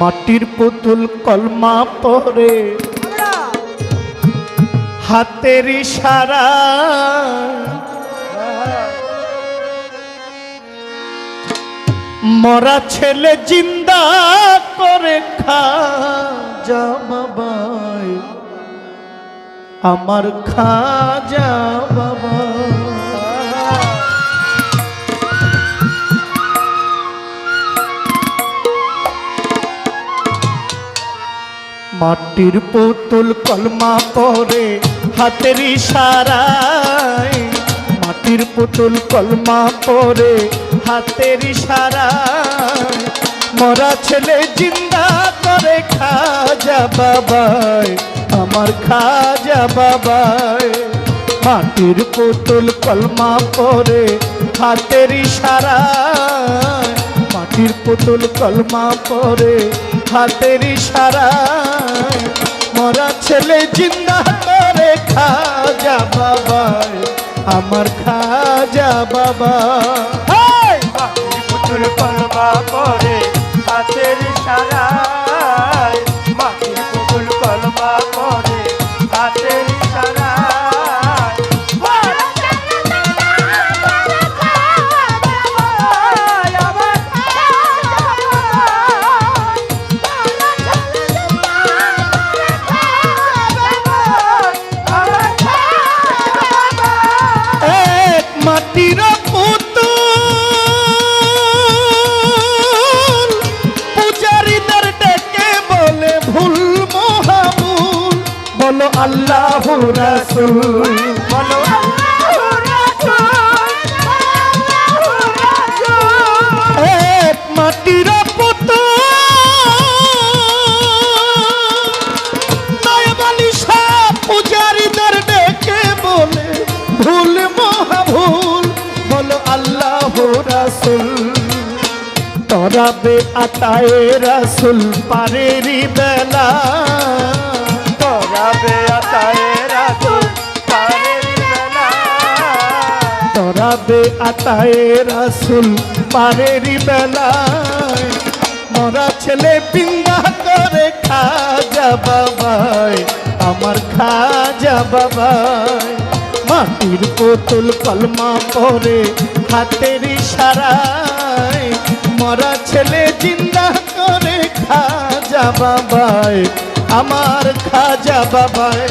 মাটির পুতুল কলমা পরে হাতের ইশারা। মরা ছেলে জিন্দা করে খা। যা বাবাই। আমার খাজা বাবা। মাটির পুতুল কলমা পরে হাতের ইশারায়। মাটির পুতুল কলমা পরে হাতের ইশারায়। মরা ছেলে জিন্দা করে খাজা বাবাই আমার খাজা বাবাই মাটির পুতুল কলমা পরে হাতের ইশারায়। মাটির পুতুল কলমা পরে হাতের সারা মরা ছেলে জিন্দা করে খাজা বাবাই আমার খাজা বাবা পুতুল কলমা পরে হাতের ইশারায়, মাটির পুতুল কলমা রাসূল। বলো এক মাটির পূজারীদের ডেকে বলে ভুল মহাভুল বলো আল্লাহ রাসূল তরাবে আতায়ে রাসূল পারেরি বেলা। তরাবে আতায়ে তরাবে আতায়ে রাসূল পারেরি বেলায়। মরা ছেলে পিঙ্গা করে খাজা বাবাই আমার খাজা বাবাই মাটির পুতুল কলমা পরে হাতের ইশারায়। মরা ছেলে জিন্দা করে খাজা বাবাই আমার খাজা বাবাই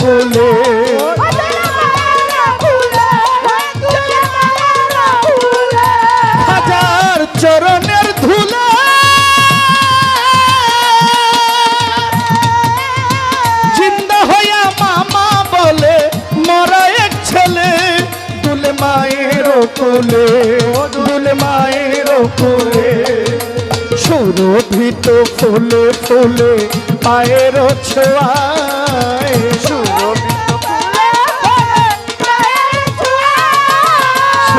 মায়ের হাজার চরণের ধুলো। জিন্দা হইয়া মামা বলে, মরা ছেলে, দুলে মায়ের কোলে, দুলে মায়ের কোলে। সুরভিত ফুলে ফুলে, পায়ের ছোঁয়ায়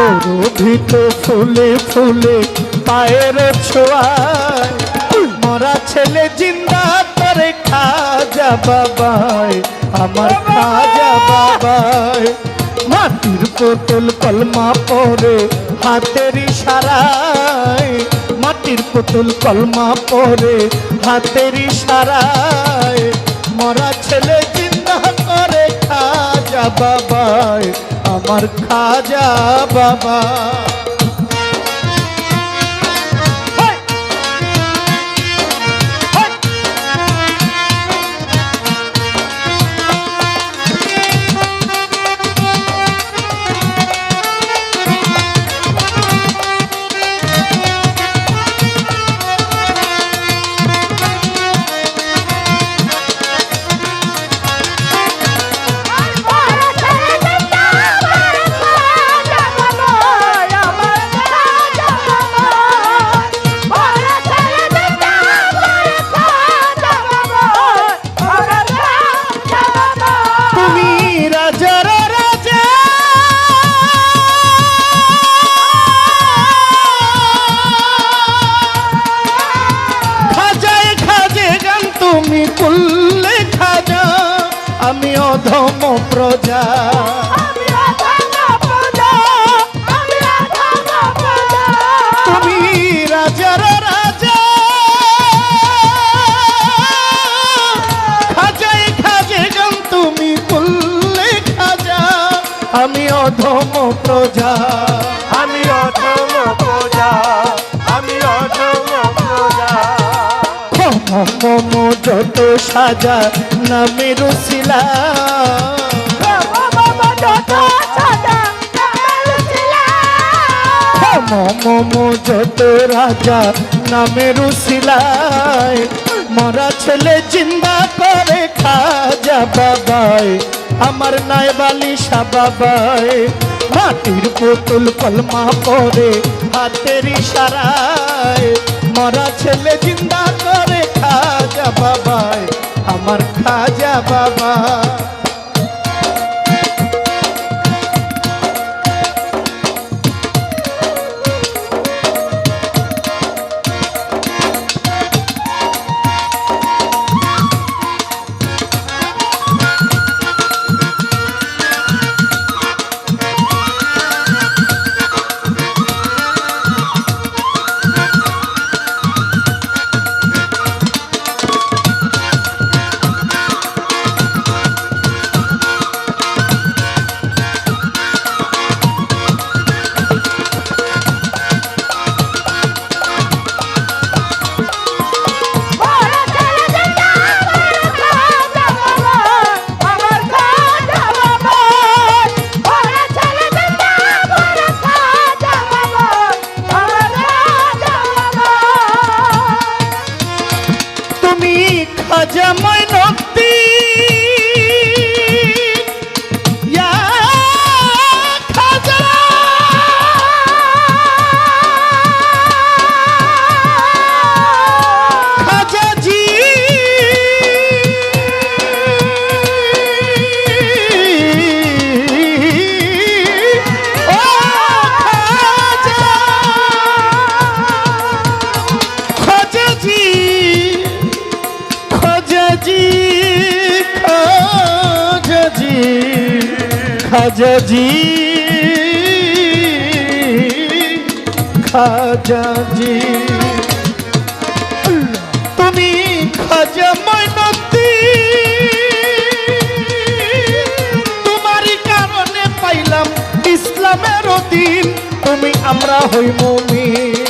সুরভিত ফুলে ফুলে পায়ের ছোঁয়ায় মরা ছেলে জিন্দা করে খাজা বাবাই আমার খাজা বাবাই মাটির পুতুল কলমা পরে হাতের ইশারায়। মাটির পুতুল কলমা পরে হাতের ইশারায়। মরা ছেলে জিন্দা করে খাজা বাবাই আমার খাজা বাবা। তুমি কুল্লে খাজা আমি অধম প্রজা। তুমি রাজার রাজা। খাজে তুমি আমি অধম প্রজা। মম যত সাজা নামে রসিলা বাবা যত মম যত রাজা নামে রসিলায় মরা ছেলে জিন্দা করে খাজা বাবাই আমার নাই বালিশা বাবাই। মাটির পুতুল কলমা পরে হাতের ইশারায় মরা ছেলে জিন্দা করে বাবা। খাজা ময়নতি খাজা জি খাজা জি। তুমি খাজা ময়নতি তোমারই কারণে পাইলাম ইসলামের দিন তুমি আমরা হই মুমিন।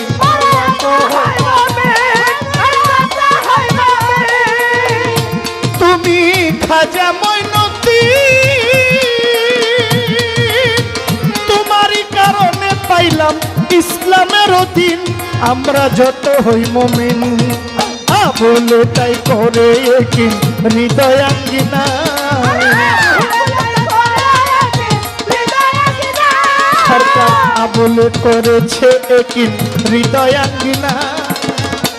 তুমি খাজা ইসলামের দিন আমরা যত হই মমিন। বলে তাই করে কি হৃদয়াঙ্গিনা আবলে করেছে একই হৃদয়াঙ্গিনা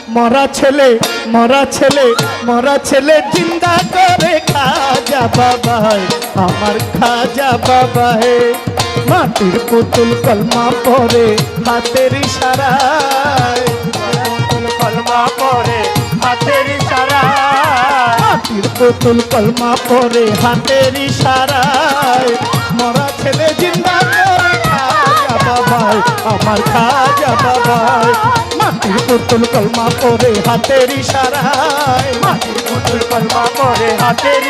মরা ছেলে মরা ছেলে মরা ছেলে জিন্দা করে খাজা বাবাই আমার খাজা বাবাই মাটির পুতুল কলমা পরে হাতের ইশারায়। কলমা পরে হাতের ইশারা মাটির পুতুল কলমা পরে হাতের ইশারায়। মরা ছেলে জিন্দা বাবাই আমার খাজা বাবাই মাটির পুতুল কলমা পরে হাতের ইশারায়। মাটির পুতুল কলমা পরে হাতের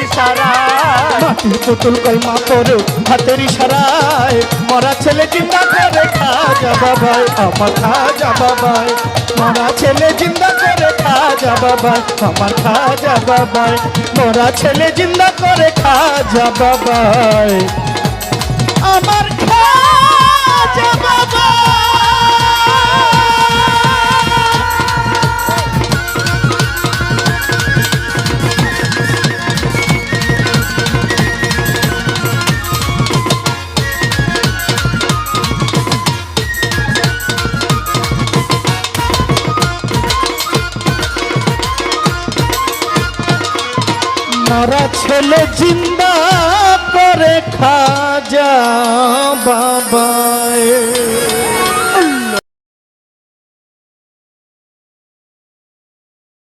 মাটির পুতুল কলমা পরে হাতের ইশারায়। মরা ছেলে জিন্দা করে খাজা বাবাই আমার খাজা বাবাই মরা ছেলে জিন্দা করে খাজা বাবাই আমার খাজা বাবাই মরা ছেলে জিন্দা করে খাজা বাবাই আমার খাজা মরা ছেলে জিন্দা করে খাজা বাবায়।